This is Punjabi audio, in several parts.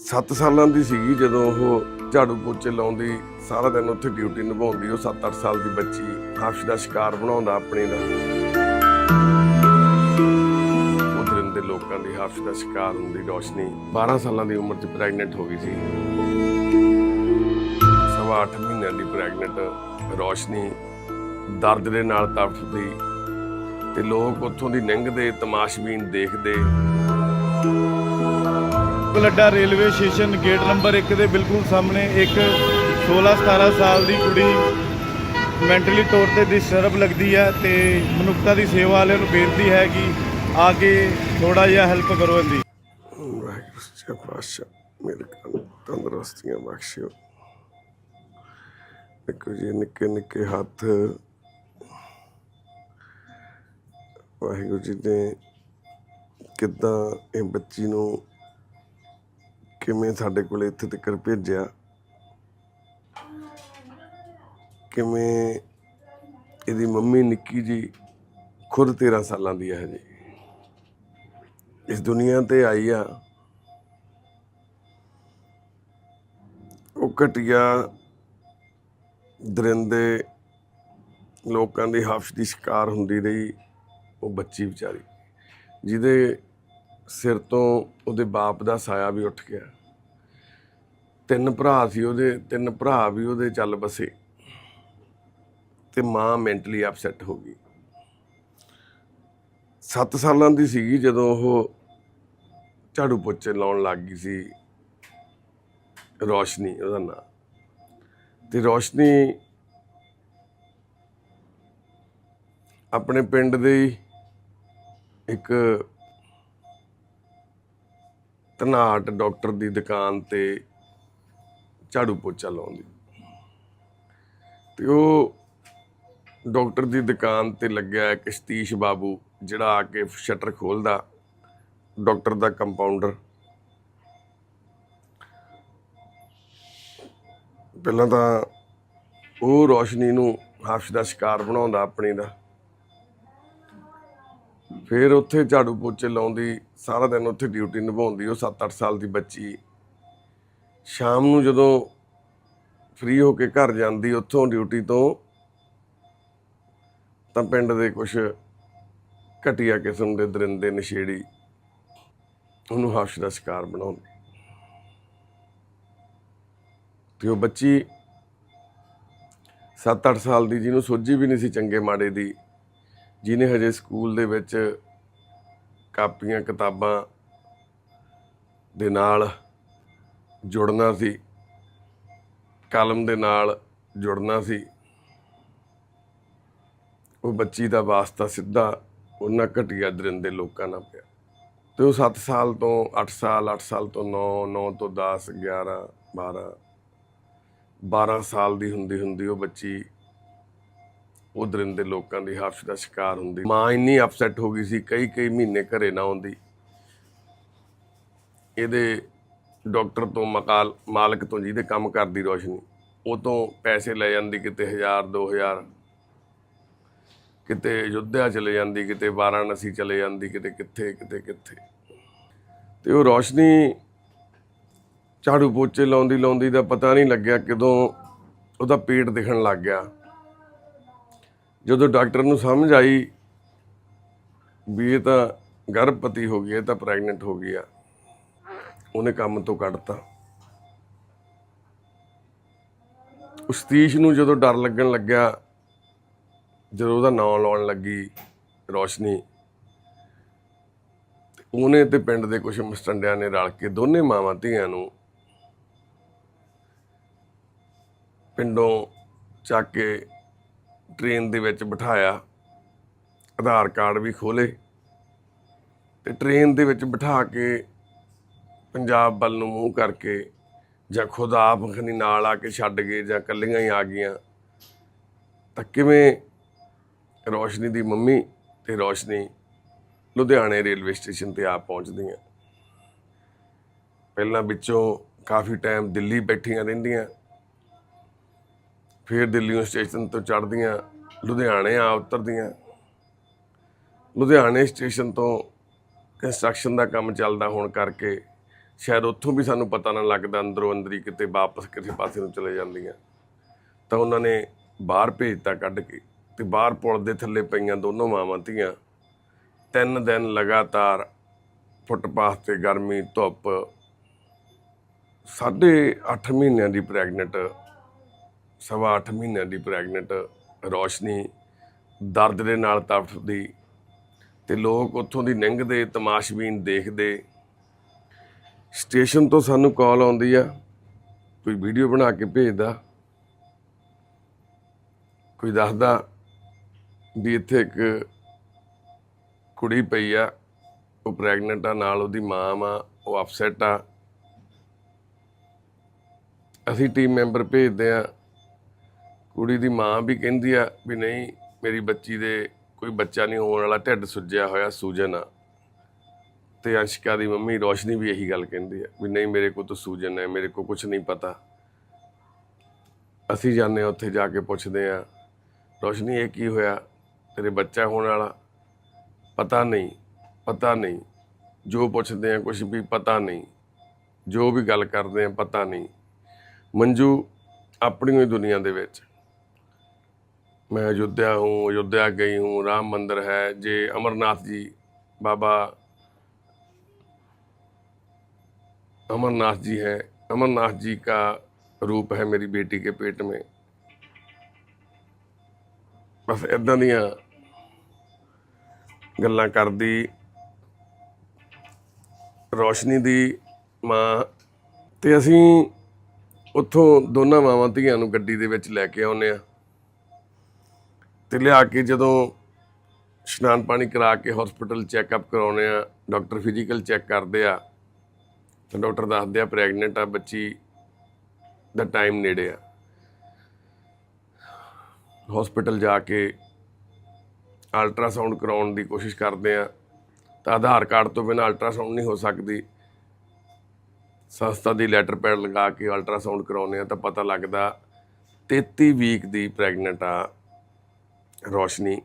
7 ਸਾਲਾਂ ਦੀ ਸੀਗੀ ਜਦੋਂ ਉਹ ਝਾੜੂ ਪੋਚੇ ਲਾਉਂਦੀ, ਸਾਰਾ ਦਿਨ ਉੱਥੇ ਡਿਊਟੀ ਨਿਭਾਉਂਦੀ, ਉਹ 7-8 ਸਾਲ ਦੀ ਬੱਚੀ ਹਾਫਸ਼ ਦਾ ਸ਼ਿਕਾਰ ਬਣਾਉਂਦਾ ਆਪਣੇ ਦਾ। ਉਹ ਦਰਿੰਦੇ ਲੋਕਾਂ ਦੀ ਹਾਫਸ਼ ਦਾ ਸ਼ਿਕਾਰ ਹੁੰਦੀ ਰੋਸ਼ਨੀ 12 ਸਾਲਾਂ ਦੀ ਉਮਰ 'ਚ ਪ੍ਰੈਗਨੈਂਟ ਹੋ ਗਈ ਸੀ। ਸਵਾ 8 ਮਹੀਨਿਆਂ ਦੀ ਪ੍ਰੈਗਨੈਂਟ ਰੋਸ਼ਨੀ ਦਰਦ ਦੇ ਨਾਲ ਤੜਫਦੀ ਤੇ ਲੋਕ ਉੱਥੋਂ ਦੀ ਲੰਘਦੇ ਤਮਾਸ਼ਬੀਨ ਦੇਖਦੇ। ਬਲੱਡਾ ਰੇਲਵੇ ਸਟੇਸ਼ਨ ਗੇਟ ਨੰਬਰ 1 ਦੇ ਬਿਲਕੁਲ ਸਾਹਮਣੇ ਇੱਕ 16 17 ਸਾਲ ਦੀ ਕੁੜੀ ਮੈਂਟਲੀ ਤੌਰ ਤੇ ਡਿਸਟਰਬ ਲੱਗਦੀ ਹੈ ਤੇ ਮਨੁੱਖਤਾ ਦੀ ਸੇਵਾ ਵਾਲਿਆਂ ਨੂੰ ਬੇਨਤੀ ਹੈ ਕਿ ਆ ਕੇ ਥੋੜਾ ਜਿਹਾ ਹੈਲਪ ਕਰੋ ਇਹਦੀ। ਵਾਹਿਗੁਰੂ ਜੀ ਪਾਤਸ਼ਾਹ, ਮੇਰੇ ਕੋਲ ਤੰਦਰੁਸਤੀਆਂ ਬਖਸ਼ਿਓ। ਦੇਖੋ ਜੀ, ਨਿੱਕੇ ਨਿੱਕੇ ਹੱਥ। ਵਾਹਿਗੁਰੂ ਜੀ ਨੇ ਕਿੱਦਾਂ ਇਹ ਬੱਚੀ ਨੂੰ ਕਿਵੇਂ ਸਾਡੇ ਕੋਲ ਇੱਥੇ ਤੱਕ ਭੇਜਿਆ? ਕਿਵੇਂ ਇਹਦੀ ਮੰਮੀ ਨਿੱਕੀ ਜੀ ਖੁਦ 13 ਸਾਲਾਂ ਦੀ ਹੈ ਜੀ ਇਸ ਦੁਨੀਆ ਤੇ ਆਈ ਆ। ਉਹ ਘਟਿਆ ਦਰਿੰਦੇ ਲੋਕਾਂ ਦੀ ਹਫਸ਼ ਦੀ ਸ਼ਿਕਾਰ ਹੁੰਦੀ ਰਹੀ, ਉਹ ਬੱਚੀ ਵਿਚਾਰੀ, ਜਿਹਦੇ ਸਿਰ ਤੋਂ ਉਹਦੇ ਬਾਪ ਦਾ ਸਾਇਆ ਵੀ ਉੱਠ ਗਿਆ। ਤਿੰਨ ਭਰਾ ਸੀ ਉਹਦੇ, ਤਿੰਨ ਭਰਾ ਵੀ ਉਹਦੇ ਚੱਲ ਬਸੇ। ਤੇ ਮਾਂ ਮੈਂਟਲੀ ਅਪਸੈਟ ਹੋ ਗਈ। 7 ਸਾਲਾਂ ਦੀ ਸੀਗੀ ਜਦੋਂ ਉਹ ਝਾੜੂ ਪੋਚੇ ਲਾਉਣ ਲੱਗ ਗਈ ਸੀ ਰੋਸ਼ਨੀ ਉਹਦਾ ਨਾਂ। ਤੇ ਰੋਸ਼ਨੀ ਆਪਣੇ ਪਿੰਡ ਦੇ ਇੱਕ ਧਨਾਟ ਡਾਕਟਰ ਦੀ ਦੁਕਾਨ ਤੇ ਝਾੜੂ ਪੋਚਾ ਲਾਉਂਦੀ ਤੇ ਉਹ ਡਾਕਟਰ ਦੀ ਦੁਕਾਨ ਤੇ ਲੱਗਿਆ ਇੱਕ ਸਤੀਸ਼ ਬਾਬੂ, ਜਿਹੜਾ ਆ ਕੇ ਸ਼ਟਰ ਖੋਲਦਾ, ਡਾਕਟਰ ਦਾ ਕੰਪਾਊਂਡਰ। ਪਹਿਲਾਂ ਤਾਂ ਉਹ ਰੋਸ਼ਨੀ ਨੂੰ ਹਾਫਸ਼ ਦਾ ਸ਼ਿਕਾਰ ਬਣਾਉਂਦਾ ਆਪਣੀ ਦਾ। ਫਿਰ ਉੱਥੇ ਝਾੜੂ ਪੋਚੇ ਲਾਉਂਦੀ, ਸਾਰਾ ਦਿਨ ਉੱਥੇ ਡਿਊਟੀ ਨਿਭਾਉਂਦੀ, ਉਹ 7-8 ਸਾਲ ਦੀ ਬੱਚੀ ਸ਼ਾਮ ਨੂੰ ਜਦੋਂ ਫ੍ਰੀ ਹੋ ਕੇ ਘਰ ਜਾਂਦੀ ਉੱਥੋਂ ਡਿਊਟੀ ਤੋਂ, ਤਾਂ ਪਿੰਡ ਦੇ ਕੁਝ ਘਟੀਆ ਕਿਸਮ ਦੇ ਦਰਿੰਦੇ ਨਸ਼ੇੜੀ ਉਹਨੂੰ ਹਰਸ਼ ਦਾ ਸ਼ਿਕਾਰ ਬਣਾਉਂਦੇ। ਤੇ ਉਹ ਬੱਚੀ 7-8 ਸਾਲ ਦੀ, ਜਿਹਨੂੰ ਸੋਝੀ ਵੀ ਨਹੀਂ ਸੀ ਚੰਗੇ ਮਾੜੇ ਦੀ, ਜਿਹਨੇ ਹਜੇ ਸਕੂਲ ਦੇ ਵਿੱਚ ਕਾਪੀਆਂ, ਕਿਤਾਬਾਂ ਦੇ ਨਾਲ ਜੁੜਨਾ ਸੀ। ਕਲਮ ਦੇ ਨਾਲ ਜੁੜਨਾ ਸੀ। ਉਹ ਬੱਚੀ ਦਾ ਵਾਸਤਾ ਸਿੱਧਾ ਉਹਨਾਂ ਘਟੀਆ ਦਰਿੰਦੇ ਲੋਕਾਂ ਨਾਲ ਪਿਆ। ਤੇ ਉਹ 7 ਸਾਲ ਤੋਂ 8 ਸਾਲ 8 ਸਾਲ ਤੋਂ 9 9 ਤੋਂ 10 11 12 12 ਸਾਲ ਦੀ ਹੁੰਦੀ ਹੁੰਦੀ ਉਹ ਬੱਚੀ ਉਹ ਦਰਿੰਦੇ ਲੋਕਾਂ ਦੀ ਹਫਸ਼ ਦਾ ਸ਼ਿਕਾਰ ਹੁੰਦੀ। ਮਾਂ ਇੰਨੀ ਅਪਸੈਟ ਹੋ ਗਈ ਸੀ ਕਈ ਕਈ ਮਹੀਨੇ ਘਰੇ ਨਾ ਆਉਂਦੀ। ਇਹਦੇ ਡਾਕਟਰ ਤੋਂ ਮਕਾਲ, ਮਾਲਕ ਤੋਂ ਜਿਹਦੇ ਕੰਮ ਕਰਦੀ ਰੋਸ਼ਨੀ, ਉਹ ਤੋਂ ਪੈਸੇ ਲੈ ਜਾਂਦੀ ਕਿਤੇ 1000 2000 ਕਿਤੇ ਅਯੁੱਧਿਆ ਚਲੇ ਜਾਂਦੀ, ਕਿਤੇ ਵਾਰਾਣਸੀ ਚਲੇ ਜਾਂਦੀ, ਕਿਤੇ ਕਿੱਥੇ ਕਿਤੇ ਕਿੱਥੇ। ਤੇ ਉਹ ਰੋਸ਼ਨੀ ਝਾੜੂ ਪੋਚੇ ਲਾਉਂਦੀ ਲਾਉਂਦੀ ਦਾ ਪਤਾ ਨਹੀਂ ਲੱਗਿਆ ਕਦੋਂ ਉਹਦਾ ਪੇਟ ਦਿਖਣ ਲੱਗ ਗਿਆ। ਜਦੋਂ ਡਾਕਟਰ ਨੂੰ ਸਮਝ ਆਈ ਵੀ ਇਹ ਤਾਂ ਗਰਭਵਤੀ ਹੋ ਗਈ, ਇਹ ਤਾਂ ਪ੍ਰੈਗਨੈਂਟ ਹੋ ਗਈ ਆ ਉਹਨੇ ਕੰਮ ਤੋਂ ਕੱਢਤਾ। ਉਸ ਤੀਸ਼ ਨੂੰ ਜਦੋਂ ਡਰ ਲੱਗਣ ਲੱਗਿਆ, ਜਦੋਂ ਉਹਦਾ ਨਾਂ ਲਾਉਣ ਲੱਗੀ ਰੋਸ਼ਨੀ ਉਹਨੇ ਤੇ ਪਿੰਡ ਦੇ ਕੁਝ ਮਸਟੰਡਿਆਂ ਨੇ ਰਲ ਕੇ ਦੋਨੇ ਮਾਵਾਂ ਧੀਆਂ ਨੂੰ ਪਿੰਡੋਂ ਚੱਕ ਕੇ ਟ੍ਰੇਨ ਦੇ ਵਿੱਚ ਬਿਠਾਇਆ, ਆਧਾਰ ਕਾਰਡ ਵੀ ਖੋਲੇ ਤੇ ਟ੍ਰੇਨ ਦੇ ਵਿੱਚ ਬਿਠਾ ਕੇ ਪੰਜਾਬ ਵੱਲ ਨੂੰ ਮੂੰਹ ਕਰਕੇ ਜਾਂ ਖੁਦ ਆਪ ਖਨੀ ਨਾਲ ਆ ਕੇ ਛੱਡ ਗਏ ਜਾਂ ਕੱਲੀਆਂ ਹੀ ਆ ਗਈਆਂ, ਤਾਂ ਕਿਵੇਂ ਰੋਸ਼ਨੀ ਦੀ ਮੰਮੀ ਤੇ ਰੋਸ਼ਨੀ ਲੁਧਿਆਣੇ ਰੇਲਵੇ ਸਟੇਸ਼ਨ ਤੇ ਆ ਪਹੁੰਚਦੀਆਂ? ਪਹਿਲਾਂ ਵਿੱਚੋਂ ਕਾਫੀ ਟਾਈਮ ਦਿੱਲੀ ਬੈਠੀਆਂ ਰਹਿੰਦੀਆਂ, ਫਿਰ ਦਿੱਲੀੋਂ ਸਟੇਸ਼ਨ ਤੋਂ ਚੜ੍ਹਦੀਆਂ, ਲੁਧਿਆਣੇ ਆ ਉਤਰਦੀਆਂ। ਲੁਧਿਆਣੇ ਸਟੇਸ਼ਨ ਤੋਂ ਕੰਸਟਰਕਸ਼ਨ ਦਾ ਕੰਮ ਚੱਲਦਾ ਹੋਣ ਕਰਕੇ ਸ਼ਾਇਦ ਉੱਥੋਂ ਵੀ ਸਾਨੂੰ ਪਤਾ ਨਾ ਲੱਗਦਾ ਅੰਦਰੋਂ ਅੰਦਰੀ ਕਿਤੇ ਵਾਪਸ ਕਿਸੇ ਪਾਸੇ ਨੂੰ ਚਲੇ ਜਾਂਦੀਆਂ। ਤਾਂ ਉਹਨਾਂ ਨੇ ਬਾਹਰ ਭੇਜਤਾ ਕੱਢ ਕੇ ਤੇ ਬਾਹਰ ਪੁਲ ਦੇ ਥੱਲੇ ਪਈਆਂ ਦੋਨੋਂ ਮਾਵਾਂ ਧੀਆਂ। ਤਿੰਨ ਦਿਨ ਲਗਾਤਾਰ ਫੁੱਟਪਾਥ ਤੇ ਗਰਮੀ, ਧੁੱਪ, ਸਾਢੇ 8 ਮਹੀਨਿਆਂ ਦੀ ਪ੍ਰੈਗਨੈਂਟ, ਸਵਾ 8 ਮਹੀਨਿਆਂ ਦੀ ਪ੍ਰੈਗਨੈਂਟ ਰੋਸ਼ਨੀ, ਦਰਦ ਦੇ ਨਾਲ ਤੜਫਦੀ ਤੇ ਲੋਕ ਉੱਥੋਂ ਦੀ ਲੰਘਦੇ ਤਮਾਸ਼ਬੀਨ ਦੇਖਦੇ ਸਟੇਸ਼ਨ ਤੋਂ ਸਾਨੂੰ ਕਾਲ ਆਉਂਦੀ ਆ, ਕੋਈ ਵੀਡੀਓ ਬਣਾ ਕੇ ਭੇਜਦਾ, ਕੋਈ ਦੱਸਦਾ ਵੀ ਇੱਥੇ ਇੱਕ ਕੁੜੀ ਪਈ ਆ, ਉਹ ਪ੍ਰੈਗਨੈਂਟ ਆ, ਨਾਲ ਉਹਦੀ ਮਾਂ ਆ ਉਹ ਅਪਸੈਟ ਆ। ਅਸੀਂ ਟੀਮ ਮੈਂਬਰ ਭੇਜਦੇ ਆ, ਕੁੜੀ ਦੀ ਮਾਂ ਵੀ ਕਹਿੰਦੀ ਆ ਵੀ ਨਹੀਂ, ਮੇਰੀ ਬੱਚੀ ਦੇ ਕੋਈ ਬੱਚਾ ਨਹੀਂ ਹੋਣ ਵਾਲਾ, ਢਿੱਡ ਸੁੱਜਿਆ ਹੋਇਆ, ਸੂਜਨ ਆ। ਤੇ ਅੰਸ਼ਿਕਾ ਦੀ ਮੰਮੀ ਰੋਸ਼ਨੀ ਵੀ ਇਹੀ ਗੱਲ ਕਹਿੰਦੀ ਆ ਵੀ ਨਹੀਂ ਮੇਰੇ ਕੋਲ ਤਾਂ ਸੂਜਨ ਹੈ ਮੇਰੇ ਕੋਲ ਕੁਝ ਨਹੀਂ ਪਤਾ ਅਸੀਂ ਜਾਂਦੇ ਆ ਉੱਥੇ ਜਾ ਕੇ ਪੁੱਛਦੇ ਆ ਰੋਸ਼ਨੀ ਇਹ ਕੀ ਹੋਇਆ ਤੇਰੇ ਬੱਚਾ ਹੋਣ ਵਾਲਾ ਪਤਾ ਨਹੀਂ ਪਤਾ ਨਹੀਂ ਜੋ ਪੁੱਛਦੇ ਆ ਕੁਝ ਵੀ ਪਤਾ ਨਹੀਂ ਜੋ ਵੀ ਗੱਲ ਕਰਦੇ ਆ ਪਤਾ ਨਹੀਂ ਮੰਜੂ ਆਪਣੀ ਹੀ ਦੁਨੀਆ ਦੇ ਵਿੱਚ मैं अयोध्या हूँ अयोध्या गई हूँ राम मंदिर है जे अमरनाथ जी बाबा अमरनाथ जी है अमरनाथ जी का रूप है मेरी बेटी के पेट में ਬਸ ਇਦਾਂ ਦੀਆਂ ਗੱਲਾਂ ਕਰਦੀ ਰੋਸ਼ਨੀ ਦੀ ਮਾਂ ਤੇ ਅਸੀਂ ਉੱਥੋਂ ਦੋਨਾਂ ਮਾਵਾਂ ਧੀਆਂ ਨੂੰ ਗੱਡੀ ਦੇ ਵਿੱਚ ਲੈ ਕੇ ਆਉਨੇ ਆ ਤੇ ਲਿਆ ਕੇ ਜਦੋਂ ਇਸ਼ਨਾਨ ਪਾਣੀ ਕਰਾ ਕੇ ਹਸਪੀਟਲ ਚੈੱਕਅਪ ਕਰਾਉਨੇ ਆ ਡਾਕਟਰ ਫਿਜ਼ੀਕਲ ਚੈੱਕ ਕਰਦੇ ਆ ਤਾਂ ਡਾਕਟਰ ਦੱਸਦੇ ਆ ਪ੍ਰੈਗਨੈਂਟ ਆ, ਬੱਚੀ ਦਾ ਟਾਈਮ ਨੇੜੇ ਆ। ਹਸਪੀਟਲ ਜਾ ਕੇ ਅਲਟਰਾਸਾਊਂਡ ਕਰਾਉਣ ਦੀ ਕੋਸ਼ਿਸ਼ ਕਰਦੇ ਆ, ਤਾਂ ਆਧਾਰ ਕਾਰਡ ਤੋਂ ਬਿਨਾਂ ਅਲਟਰਾਸਾਊਂਡ ਨਹੀਂ ਹੋ ਸਕਦੀ। ਸੰਸਥਾ ਦੀ ਲੈਟਰ ਪੈਡ ਲਗਾ ਕੇ ਅਲਟਰਾਸਾਊਂਡ ਕਰਾਉਨੇ ਆ ਤਾਂ ਪਤਾ ਲੱਗਦਾ 33 ਵੀਕ ਦੀ ਪ੍ਰੈਗਨੈਂਟ ਆ ਰੋਸ਼ਨੀ।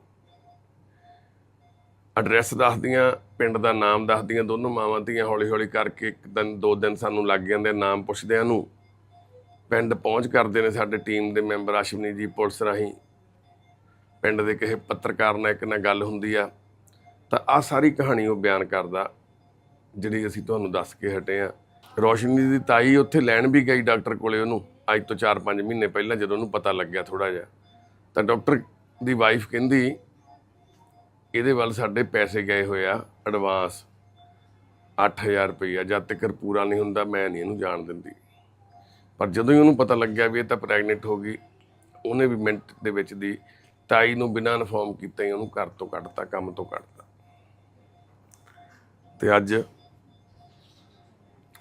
ਐਡਰੈਸ ਦੱਸਦੀਆਂ, ਪਿੰਡ ਦਾ ਨਾਮ ਦੱਸਦੀਆਂ, ਦੋਨੋਂ ਮਾਵਾਂ ਧੀਆਂ ਹੌਲੀ ਹੌਲੀ ਕਰਕੇ ਇੱਕ ਦਿਨ, ਦੋ ਦਿਨ ਸਾਨੂੰ ਲੱਗ ਜਾਂਦੇ ਨਾਮ ਪੁੱਛਦਿਆਂ ਨੂੰ। ਪਿੰਡ ਪਹੁੰਚ ਕਰਦੇ ਨੇ ਸਾਡੇ ਟੀਮ ਦੇ ਮੈਂਬਰ ਅਸ਼ਵਨੀ ਜੀ ਪੁਲਿਸ ਰਾਹੀਂ। ਪਿੰਡ ਦੇ ਕਿਸੇ ਪੱਤਰਕਾਰ ਨਾਲ ਇੱਕ ਨਾਲ ਗੱਲ ਹੁੰਦੀ ਆ। ਤਾਂ ਆ ਸਾਰੀ ਕਹਾਣੀ ਉਹ ਬਿਆਨ ਕਰਦਾ, ਜਿਹੜੀ ਅਸੀਂ ਤੁਹਾਨੂੰ ਦੱਸ ਕੇ ਹਟੇ ਆ। ਰੋਸ਼ਨੀ ਦੀ ਤਾਈ ਉੱਥੇ ਲੈਣ ਵੀ ਗਈ ਡਾਕਟਰ ਕੋਲੇ ਉਹਨੂੰ, ਅੱਜ ਤੋਂ 4-5 ਮਹੀਨੇ ਪਹਿਲਾਂ ਜਦੋਂ ਉਹਨੂੰ ਪਤਾ ਲੱਗਿਆ ਥੋੜਾ ਜਿਹਾ। ਤਾਂ ਡਾਕਟਰ ਦੀ ਵਾਈਫ ਕਹਿੰਦੀ ਇਹਦੇ ਵੱਲ ਸਾਡੇ ਪੈਸੇ ਗਏ ਹੋਏ ਆ ਐਡਵਾਂਸ 8000 ਰੁਪਈਆ, ਜਦ ਤੱਕ ਪੂਰਾ ਨਹੀਂ ਹੁੰਦਾ, ਮੈਂ ਨਹੀਂ ਇਹਨੂੰ ਜਾਣ ਦਿੰਦੀ। ਪਰ ਜਦੋਂ ਹੀ ਉਹਨੂੰ ਪਤਾ ਲੱਗਿਆ ਵੀ ਇਹ ਤਾਂ ਪ੍ਰੈਗਨੈਂਟ ਹੋ ਗਈ, ਉਹਨੇ ਵੀ ਮਿੰਟ ਦੇ ਵਿੱਚ ਦੀ ਤਾਈ ਨੂੰ ਬਿਨਾਂ ਇਨਫੋਰਮ ਕੀਤਾ ਹੀ ਉਹਨੂੰ ਘਰ ਤੋਂ ਕੱਢਤਾ, ਕੰਮ ਤੋਂ ਕੱਢਤਾ। ਤੇ ਅੱਜ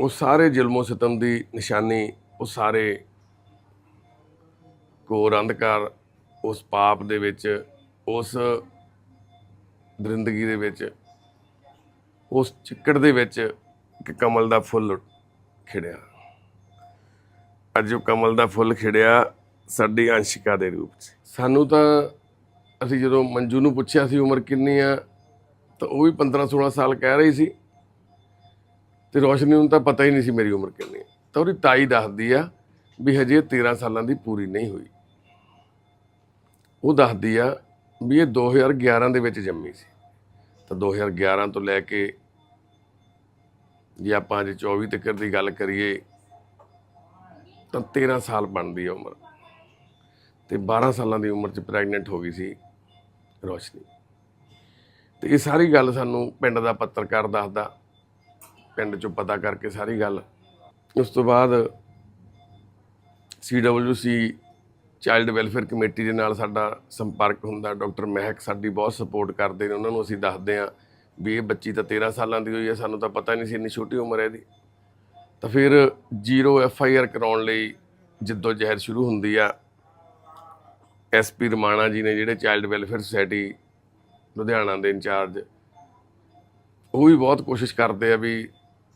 ਉਹ ਸਾਰੇ ਜ਼ੁਲਮੋ ਸਿਤਮ ਦੀ ਨਿਸ਼ਾਨੀ, ਉਹ ਸਾਰੇ ਘੋਰ ਅੰਧਕਾਰ, ਉਸ ਪਾਪ ਦੇ ਵਿੱਚ, ਉਸ ਦਰਿੰਦਗੀ ਦੇ ਵਿੱਚ, ਉਸ ਚਿੱਕੜ ਦੇ ਵਿੱਚ ਇੱਕ ਕਮਲ ਦਾ ਫੁੱਲ ਖਿੜਿਆ। ਅੱਜ ਉਹ ਕਮਲ ਦਾ ਫੁੱਲ ਖਿੜਿਆ ਸਾਡੀ ਅੰਸ਼ਿਕਾ ਦੇ ਰੂਪ 'ਚ। ਸਾਨੂੰ ਤਾਂ ਅਸੀਂ ਜਦੋਂ ਮੰਜੂ ਨੂੰ ਪੁੱਛਿਆ ਸੀ ਉਮਰ ਕਿੰਨੀ ਆ, ਤਾਂ ਉਹ ਵੀ 15 16 ਸਾਲ ਕਹਿ ਰਹੀ ਸੀ। ਤੇ ਰੋਸ਼ਨੀ ਨੂੰ ਤਾਂ ਪਤਾ ਹੀ ਨਹੀਂ ਸੀ ਮੇਰੀ ਉਮਰ ਕਿੰਨੀ ਹੈ ਤਾਂ ਉਹਦੀ ਤਾਈ ਦੱਸਦੀ ਆ ਵੀ ਹਜੇ 13 ਸਾਲਾਂ ਦੀ ਪੂਰੀ ਨਹੀਂ ਹੋਈ। ਉਹ ਦੱਸਦੀ ਆ ਵੀ ਇਹ 2011 ਦੇ ਵਿੱਚ ਜੰਮੀ ਸੀ। ਤਾਂ 2011 ਤੋਂ ਲੈ ਕੇ ਜੇ ਆਪਾਂ ਅੱਜ 24 ਤੱਕ ਦੀ ਗੱਲ ਕਰੀਏ, ਤਾਂ 13 ਸਾਲ ਬਣਦੀ ਹੈ ਉਮਰ। ਤੇ 12 ਸਾਲਾਂ ਦੀ ਉਮਰ 'ਚ ਪ੍ਰੈਗਨੈਂਟ ਹੋ ਗਈ ਸੀ ਰੋਸ਼ਨੀ। ਤੇ ਇਹ ਸਾਰੀ ਗੱਲ ਸਾਨੂੰ ਪਿੰਡ ਦਾ ਪੱਤਰਕਾਰ ਦੱਸਦਾ। ਪਿੰਡ 'ਚੋਂ ਪਤਾ ਕਰਕੇ ਸਾਰੀ ਗੱਲ। ਉਸ ਤੋਂ ਬਾਅਦ ਸੀਡਬਲਯੂਸੀ ਚਾਈਲਡ ਵੈਲਫੇਅਰ ਕਮੇਟੀ ਦੇ ਨਾਲ ਸਾਡਾ ਸੰਪਰਕ ਹੁੰਦਾ, ਡਾਕਟਰ ਮਹਿਕ ਸਾਡੀ ਬਹੁਤ ਸਪੋਰਟ ਕਰਦੇ ਨੇ, ਉਹਨਾਂ ਨੂੰ ਅਸੀਂ ਦੱਸਦੇ ਹਾਂ ਵੀ ਇਹ ਬੱਚੀ ਤਾਂ 13 ਸਾਲਾਂ ਦੀ ਹੋਈ ਹੈ, ਸਾਨੂੰ ਤਾਂ ਪਤਾ ਨਹੀਂ ਸੀ ਇੰਨੀ ਛੋਟੀ ਉਮਰ ਹੈ ਇਹਦੀ। ਤਾਂ ਫਿਰ ਜ਼ੀਰੋ ਐਫ ਆਈ ਆਰ ਕਰਾਉਣ ਲਈ ਜਿੱਦੋ ਜ਼ਹਿਰ ਸ਼ੁਰੂ ਹੁੰਦੀ ਆ ਐਸਪੀ ਰਮਾਣਾ ਜੀ ਨੇ ਜਿਹੜੇ ਚਾਈਲਡ ਵੈਲਫੇਅਰ ਸੁਸਾਇਟੀ ਲੁਧਿਆਣਾ ਦੇ ਇੰਚਾਰਜ, ਉਹ ਵੀ ਬਹੁਤ ਕੋਸ਼ਿਸ਼ ਕਰਦੇ ਆ ਵੀ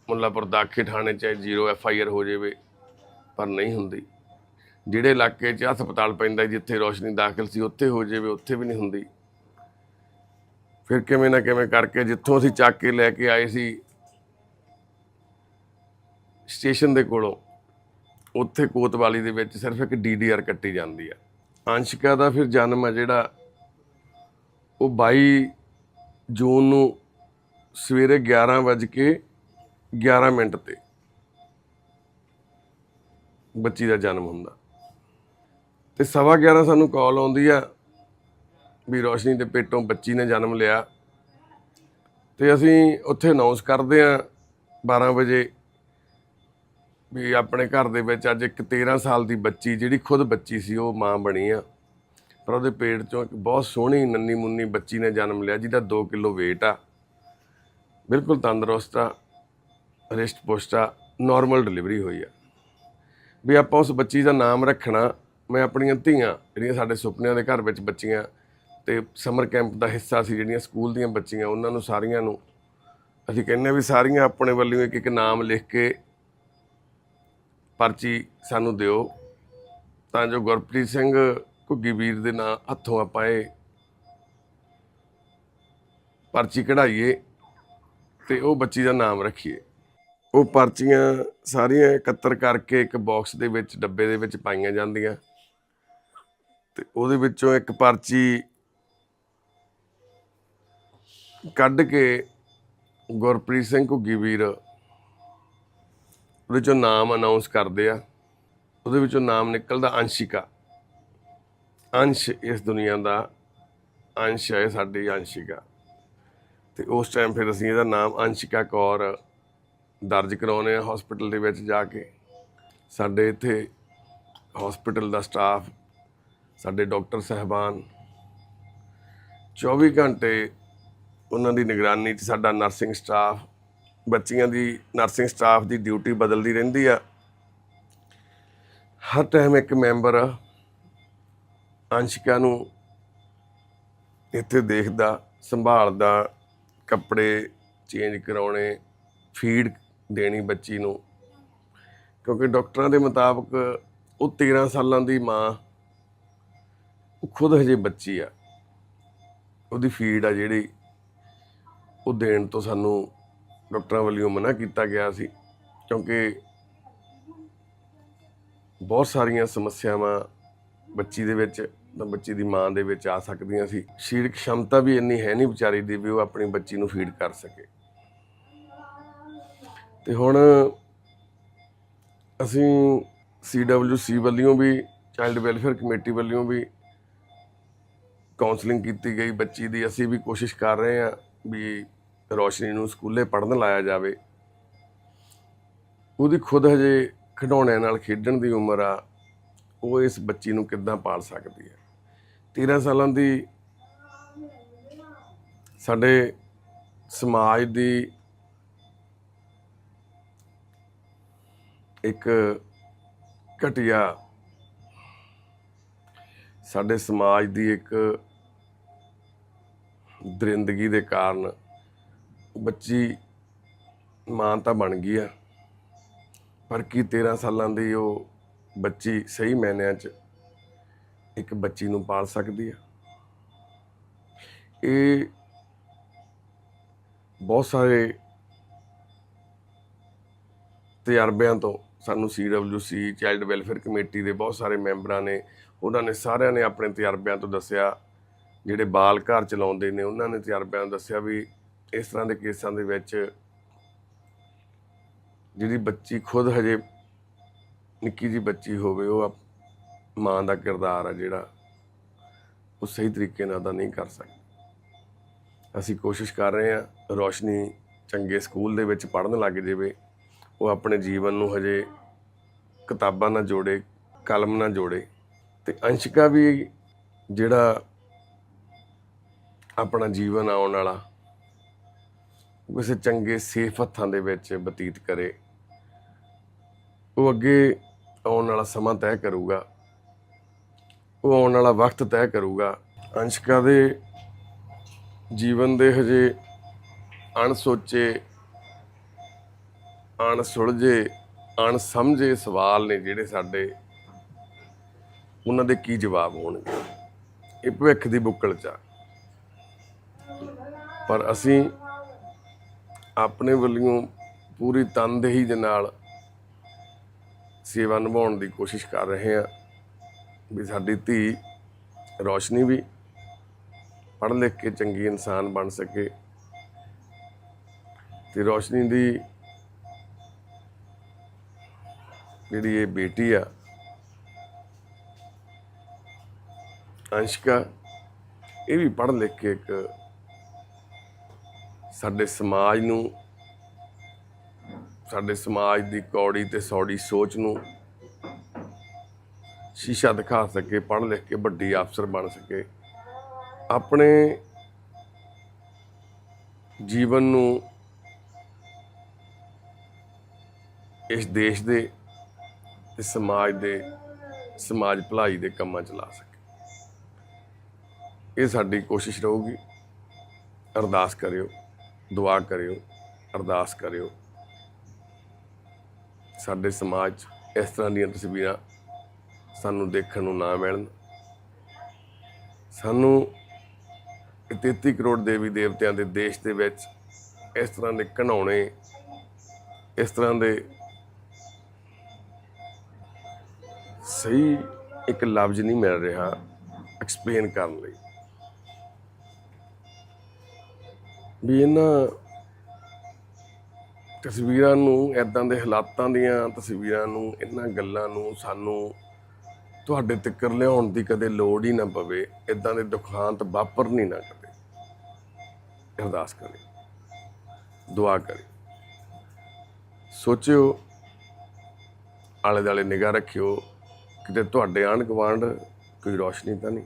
ਮੁੱਲਾਪੁਰ ਦਾਖੇ ਥਾਣੇ 'ਚ ਜ਼ੀਰੋ ਐਫ ਆਈ ਆਰ ਹੋ ਜਾਵੇ, ਪਰ ਨਹੀਂ ਹੁੰਦੀ। ਜਿਹੜੇ ਇਲਾਕੇ 'ਚ ਹਸਪਤਾਲ ਪੈਂਦਾ ਜਿੱਥੇ ਰੋਸ਼ਨੀ ਦਾਖਲ ਸੀ, ਉੱਥੇ ਹੋ ਜਾਵੇ, ਉੱਥੇ ਵੀ ਨਹੀਂ ਹੁੰਦੀ। ਫਿਰ ਕਿਵੇਂ ਨਾ ਕਿਵੇਂ ਕਰਕੇ ਜਿੱਥੋਂ ਅਸੀਂ ਚੱਕ ਕੇ ਲੈ ਕੇ ਆਏ ਸੀ, ਸਟੇਸ਼ਨ ਦੇ ਕੋਲੋਂ, ਉੱਥੇ ਕੋਤਵਾਲੀ ਦੇ ਵਿੱਚ ਸਿਰਫ ਇੱਕ ਡੀਡੀਆਰ ਕੱਟੀ ਜਾਂਦੀ ਆ। ਅੰਸ਼ਿਕਾ ਦਾ ਫਿਰ ਜਨਮ ਆ ਜਿਹੜਾ, ਉਹ 22 ਜੂਨ ਨੂੰ ਸਵੇਰੇ 11 ਵਜੇ ਕੇ 11 ਮਿੰਟ ਤੇ ਬੱਚੀ ਦਾ ਜਨਮ ਹੁੰਦਾ। ਤੇ ਸਵਾ 11 ਸਾਨੂੰ ਕਾਲ ਆਉਂਦੀ ਆ ਵੀ ਰੋਸ਼ਨੀ ਦੇ ਪੇਟੋਂ ਬੱਚੀ ਨੇ ਜਨਮ ਲਿਆ। ਤੇ ਅਸੀਂ ਉੱਥੇ ਅਨਾਉਂਸ ਕਰਦੇ ਆ 12 ਵਜੇ ਵੀ ਆਪਣੇ ਘਰ ਦੇ ਵਿੱਚ ਅੱਜ ਇੱਕ 13 ਸਾਲ ਦੀ ਬੱਚੀ, ਜਿਹੜੀ ਖੁਦ ਬੱਚੀ ਸੀ, ਉਹ ਮਾਂ ਬਣੀ ਆ। ਪਰ ਉਹਦੇ ਪੇਟ ਚੋਂ ਇੱਕ ਬਹੁਤ ਸੋਹਣੀ ਨੰਨੀ ਮੁੰਨੀ ਬੱਚੀ ਨੇ ਜਨਮ ਲਿਆ, ਜਿਹਦਾ 2 ਕਿਲੋ weight ਆ। ਬਿਲਕੁਲ ਤੰਦਰੁਸਤ ਆ ਰਿਸ਼ਟ ਪੁਸ਼ਟ ਆ ਨਾਰਮਲ ਡਿਲੀਵਰੀ ਹੋਈ ਆ। ਵੀ ਆਪਾਂ ਉਸ ਬੱਚੀ ਦਾ ਨਾਮ ਰੱਖਣਾ ਮੈਂ ਆਪਣੀਆਂ ਧੀਆਂ, ਜਿਹੜੀਆਂ ਸਾਡੇ ਸੁਪਨਿਆਂ ਦੇ ਘਰ ਵਿੱਚ ਬੱਚੀਆਂ, ਤੇ ਸਮਰ ਕੈਂਪ ਦਾ ਹਿੱਸਾ ਸੀ ਜਿਹੜੀਆਂ ਸਕੂਲ ਦੀਆਂ ਬੱਚੀਆਂ, ਉਹਨਾਂ ਨੂੰ ਸਾਰੀਆਂ ਨੂੰ, ਅਸੀਂ ਕਹਿੰਦੇ ਹਾਂ ਵੀ ਸਾਰੀਆਂ ਆਪਣੇ ਵੱਲੋਂ ਇੱਕ ਇੱਕ ਨਾਮ ਲਿਖ ਕੇ ਪਰਚੀ ਸਾਨੂੰ ਦਿਓ, ਤਾਂ ਜੋ ਗੁਰਪ੍ਰੀਤ ਸਿੰਘ ਘੁੱਗੀ ਵੀਰ ਦੇ ਨਾਂ ਹੱਥੋਂ ਆਪਾਂ ਇਹ ਪਰਚੀ ਕਢਾਈਏ ਤੇ ਉਹ ਬੱਚੀ ਦਾ ਨਾਮ ਰੱਖੀਏ। ਉਹ ਪਰਚੀਆਂ ਸਾਰੀਆਂ ਇਕੱਤਰ ਕਰਕੇ ਇੱਕ ਬਾਕਸ ਦੇ ਵਿੱਚ, ਡੱਬੇ ਦੇ ਵਿੱਚ ਪਾਈਆਂ ਜਾਂਦੀਆਂ। ਤੇ ਉਹਦੇ ਵਿੱਚੋਂ ਇੱਕ ਪਰਚੀ ਕੱਢ ਕੇ ਗੁਰਪ੍ਰੀਤ ਸਿੰਘ ਘੁੱਗੀ ਵੀਰ ਉਹਦੇ ਚੋਂ ਨਾਮ ਅਨਾਉਂਸ ਕਰਦੇ ਆ। ਉਹਦੇ ਵਿੱਚੋਂ ਨਾਮ ਨਿਕਲਦਾ ਅੰਸ਼ਿਕਾ। ਅੰਸ਼ ਇਸ ਦੁਨੀਆ ਦਾ ਅੰਸ਼ ਹੈ ਸਾਡੀ ਅੰਸ਼ਿਕਾ। ਤੇ ਉਸ ਟਾਈਮ ਫਿਰ ਅਸੀਂ ਇਹਦਾ ਨਾਮ ਅੰਸ਼ਿਕਾ ਕੌਰ ਦਰਜ ਕਰਾਉਨੇ ਆ ਹਸਪੀਟਲ ਦੇ ਵਿੱਚ ਜਾ ਕੇ। ਸਾਡੇ ਇੱਥੇ ਹਸਪੀਟਲ ਦਾ ਸਟਾਫ ਸਾਡੇ ਡਾਕਟਰ ਸਹਿਬਾਨ 24 ਘੰਟੇ ਉਹਨਾਂ ਦੀ ਨਿਗਰਾਨੀ 'ਚ ਸਾਡਾ ਨਰਸਿੰਗ ਸਟਾਫ, ਬੱਚੀਆਂ ਦੀ ਨਰਸਿੰਗ ਸਟਾਫ ਦੀ ਡਿਊਟੀ ਬਦਲਦੀ ਰਹਿੰਦੀ ਆ। ਹਰ ਟਾਈਮ ਇੱਕ ਮੈਂਬਰ ਅੰਸ਼ਿਕਾ ਨੂੰ ਇੱਥੇ ਦੇਖਦਾ, ਸੰਭਾਲਦਾ, ਕੱਪੜੇ ਚੇਂਜ ਕਰਾਉਣੇ, ਫੀਡ ਦੇਣੀ ਬੱਚੀ ਨੂੰ। ਕਿਉਂਕਿ ਡਾਕਟਰਾਂ ਦੇ ਮੁਤਾਬਕ ਉਹ 13 ਸਾਲਾਂ ਦੀ ਮਾਂ ਉਹ ਖੁਦ ਹਜੇ ਬੱਚੀ ਆ। ਉਹਦੀ ਫੀਡ ਆ ਜਿਹੜੀ ਉਹ ਦੇਣ ਤੋਂ ਸਾਨੂੰ ਡਾਕਟਰਾਂ ਵੱਲੋਂ ਮਨਾ ਕੀਤਾ ਗਿਆ ਸੀ ਕਿਉਂਕਿ ਬਹੁਤ ਸਾਰੀਆਂ ਸਮੱਸਿਆਵਾਂ ਬੱਚੀ ਦੇ ਵਿੱਚ ਤਾਂ ਬੱਚੀ ਦੀ ਮਾਂ ਦੇ ਵਿੱਚ ਆ ਸਕਦੀਆਂ ਸੀ। ਸਰੀਰਕ ਸ਼ਮਤਾ ਵੀ ਇੰਨੀ ਹੈ ਨਹੀਂ ਵਿਚਾਰੀ ਦੀ ਵੀ ਉਹ ਆਪਣੀ ਬੱਚੀ ਨੂੰ ਫੀਡ ਕਰ ਸਕੇ। ਤੇ ਹੁਣ ਅਸੀਂ ਸੀਡਬਲਯੂਸੀ ਵੱਲੋਂ ਵੀ ਚਾਈਲਡ ਵੈਲਫੇਅਰ ਕਮੇਟੀ ਵੱਲੋਂ ਵੀ ਕਾਉਂਸਲਿੰਗ ਕੀਤੀ ਗਈ ਬੱਚੀ ਦੀ। ਅਸੀਂ ਵੀ ਕੋਸ਼ਿਸ਼ ਕਰ ਰਹੇ ਹਾਂ ਵੀ ਰੋਸ਼ਨੀ ਨੂੰ ਸਕੂਲੇ ਪੜ੍ਹਨ ਲਾਇਆ ਜਾਵੇ। ਉਹਦੀ ਖੁਦ ਹਜੇ ਖਿਡੌਣਿਆਂ ਨਾਲ ਖੇਡਣ ਦੀ ਉਮਰ ਆ। ਉਹ ਇਸ ਬੱਚੀ ਨੂੰ ਕਿੱਦਾਂ ਪਾਲ ਸਕਦੀ ਹੈ? 13 ਸਾਲਾਂ ਦੀ ਸਾਡੇ ਸਮਾਜ ਦੀ ਇੱਕ ਘਟਿਆ ਸਾਡੇ ਸਮਾਜ ਦੀ ਇੱਕ ਦਰਿੰਦਗੀ ਦੇ ਕਾਰਨ ਬੱਚੀ ਮਾਂ ਤਾਂ ਬਣ ਗਈ ਆ, ਪਰ ਕੀ 13 ਸਾਲਾਂ ਦੀ ਉਹ ਬੱਚੀ ਸਹੀ ਮਾਇਨਿਆਂ 'ਚ ਇੱਕ ਬੱਚੀ ਨੂੰ ਪਾਲ ਸਕਦੀ ਆ? ਇਹ ਬਹੁਤ ਸਾਰੇ ਤਜਰਬਿਆਂ ਤੋਂ ਸਾਨੂੰ ਸੀਡਬਲਯੂਸੀ ਚਾਈਲਡ ਵੈਲਫੇਅਰ ਕਮੇਟੀ ਦੇ ਬਹੁਤ ਸਾਰੇ ਮੈਂਬਰਾਂ ਨੇ, ਉਹਨਾਂ ਨੇ ਸਾਰਿਆਂ ਨੇ ਆਪਣੇ ਤਜਰਬਿਆਂ ਤੋਂ ਦੱਸਿਆ ਜਿਹੜੇ ਬਾਲ ਘਰ ਚਲਾਉਂਦੇ ਨੇ, ਉਹਨਾਂ ਨੇ ਤਜਰਬਿਆਂ ਤੋਂ ਦੱਸਿਆ ਵੀ ਇਸ ਤਰ੍ਹਾਂ ਦੇ ਕੇਸਾਂ ਦੇ ਵਿੱਚ ਜਿਹੜੀ ਬੱਚੀ ਖੁਦ ਹਜੇ ਨਿੱਕੀ ਜੀ ਬੱਚੀ ਹੋਵੇ, ਉਹ ਮਾਂ ਦਾ ਕਿਰਦਾਰ ਆ ਜਿਹੜਾ ਉਹ ਸਹੀ ਤਰੀਕੇ ਨਾਲ ਅਦਾ ਨਹੀਂ ਕਰ ਸਕਦੀ। ਅਸੀਂ ਕੋਸ਼ਿਸ਼ ਕਰ ਰਹੇ ਹਾਂ ਰੋਸ਼ਨੀ ਚੰਗੇ ਸਕੂਲ ਦੇ ਵਿੱਚ ਪੜ੍ਹਨ ਲੱਗ ਜਾਵੇ, ਉਹ ਆਪਣੇ ਜੀਵਨ ਨੂੰ ਹਜੇ ਕਿਤਾਬਾਂ ਨਾਲ ਜੋੜੇ, ਕਲਮ ਨਾਲ ਜੋੜੇ, ਤੇ ਅੰਸ਼ਿਕਾ ਵੀ ਜਿਹੜਾ ਆਪਣਾ ਜੀਵਨ ਆਉਣ ਵਾਲਾ। ਕਿਸੇ ਚੰਗੇ ਸੇਫ ਹੱਥਾਂ ਦੇ ਵਿੱਚ ਬਤੀਤ ਕਰੇ। ਉਹ ਅੱਗੇ ਆਉਣ ਵਾਲਾ ਸਮਾਂ ਤੈਅ ਕਰੂਗਾ। ਉਹ ਆਉਣ ਵਾਲਾ ਵਕਤ ਤੈਅ ਕਰੂਗਾ। ਅੰਸ਼ਿਕਾ ਦੇ ਜੀਵਨ ਦੇ ਹਜੇ ਅਣਸੋਚੇ, ਅਣਸੁਲਝੇ, ਅਣਸਮਝੇ ਸਵਾਲ ਨੇ ਜਿਹੜੇ ਸਾਡੇ। ਉਹਨਾਂ ਦੇ ਕੀ ਜਵਾਬ ਹੋਣਗੇ? ਇਹ ਭਵਿੱਖ ਦੀ ਬੁੱਕਲ ਚ ਆ। ਪਰ ਅਸੀਂ ਆਪਣੇ ਵੱਲੋਂ ਪੂਰੀ ਤਨਦੇਹੀ ਦੇ ਨਾਲ ਸੇਵਾ ਨਿਭਾਉਣ ਦੀ ਕੋਸ਼ਿਸ਼ ਕਰ ਰਹੇ ਹਾਂ ਵੀ ਸਾਡੀ ਧੀ ਰੋਸ਼ਨੀ ਵੀ ਪੜ੍ਹ ਲਿਖ ਕੇ ਚੰਗੀ ਇਨਸਾਨ ਬਣ ਸਕੇ ਤੇ ਰੋਸ਼ਨੀ ਦੀ ਜਿਹੜੀ ਇਹ ਬੇਟੀ ਆ, ਅੰਸ਼ਕਾ, ਇਹ ਵੀ ਪੜ੍ਹ ਲਿਖ ਕੇ ਇੱਕ ਸਾਡੇ ਸਮਾਜ ਨੂੰ, ਸਾਡੇ ਸਮਾਜ ਦੀ ਕੌੜੀ ਤੇ ਸੌੜੀ ਸੋਚ ਨੂੰ ਸ਼ੀਸ਼ਾ ਦਿਖਾ ਸਕੇ, ਪੜ੍ਹ ਲਿਖ ਕੇ ਵੱਡੀ ਅਫਸਰ ਬਣ ਸਕੇ। ਆਪਣੇ ਜੀਵਨ ਨੂੰ ਇਸ ਦੇਸ਼ ਦੇ ਤੇ ਸਮਾਜ ਦੇ, ਸਮਾਜ ਭਲਾਈ ਦੇ ਕੰਮਾਂ ਚ ਲਾ ਸਕੇ। ਇਹ ਸਾਡੀ ਕੋਸ਼ਿਸ਼ ਰਹੂਗੀ। ਅਰਦਾਸ ਕਰਿਓ। ਦੁਆ ਕਰਿਓ, ਅਰਦਾਸ ਕਰਿਓ। ਸਾਡੇ ਸਮਾਜ 'ਚ ਇਸ ਤਰ੍ਹਾਂ ਦੀਆਂ ਤਸਵੀਰਾਂ ਸਾਨੂੰ ਦੇਖਣ ਨੂੰ ਨਾ ਮਿਲਣ। ਸਾਨੂੰ ਇਹ 33 ਕਰੋੜ ਦੇਵੀ ਦੇਵਤਿਆਂ ਦੇ ਦੇਸ਼ ਦੇ ਵਿੱਚ ਇਸ ਤਰ੍ਹਾਂ ਦੇ ਘਣਾਉਣੇ, ਇਸ ਤਰ੍ਹਾਂ ਦੇ ਸਹੀ ਇੱਕ ਲਫ਼ਜ਼ ਨਹੀਂ ਮਿਲ ਰਿਹਾ ਐਕਸਪਲੇਨ ਕਰਨ ਲਈ। ਵੀ ਇਹਨਾਂ ਤਸਵੀਰਾਂ ਨੂੰ ਐਦਾਂ ਦੇ ਹਾਲਾਤਾਂ ਦੀਆਂ ਤਸਵੀਰਾਂ ਨੂੰ, ਇਹਨਾਂ ਗੱਲਾਂ ਨੂੰ ਸਾਨੂੰ ਤੁਹਾਡੇ ਤੱਕ ਲਿਆਉਣ ਦੀ ਕਦੇ ਲੋੜ ਹੀ ਨਾ ਪਵੇ ਐਦਾਂ ਦੇ ਦੁਖਾਂਤ ਵਾਪਰਨੀ ਨਾ ਕਦੇ। ਅਰਦਾਸ ਕਰੇ, ਦੁਆ ਕਰੇ। ਸੋਚਿਓ ਆਲੇ ਦਾਲੇ ਨਿਗਾਹ ਰੱਖਿਓ, ਕਿਤੇ ਤੁਹਾਡੇ ਆਂਢ ਗੁਆਂਢ ਕੋਈ ਰੋਸ਼ਨੀ ਤਾਂ ਨਹੀਂ?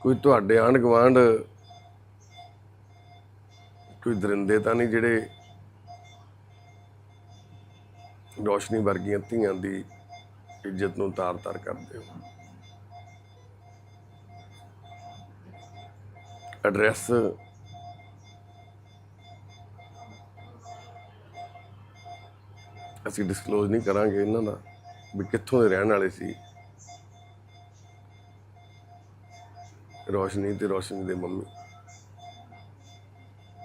ਕੋਈ ਤੁਹਾਡੇ ਆਂਢ ਗੁਆਂਢ ਕੋਈ ਦਰਿੰਦੇ ਤਾਂ ਨਹੀਂ ਜਿਹੜੇ ਰੋਸ਼ਨੀ ਵਰਗੀਆਂ ਧੀਆਂ ਦੀ ਇੱਜ਼ਤ ਨੂੰ ਤਾਰ-ਤਾਰ ਕਰਦੇ ਹੋ? ਐਡਰੈਸ ਅਸੀਂ ਡਿਸਕਲੋਜ਼ ਨਹੀਂ ਕਰਾਂਗੇ ਇਹਨਾਂ ਦਾ ਵੀ ਕਿੱਥੋਂ ਦੇ ਰਹਿਣ ਵਾਲੇ ਸੀ। ਰੋਸ਼ਨੀ ਤੇ ਰੋਸ਼ਨੀ ਦੇ ਮੰਮੀ।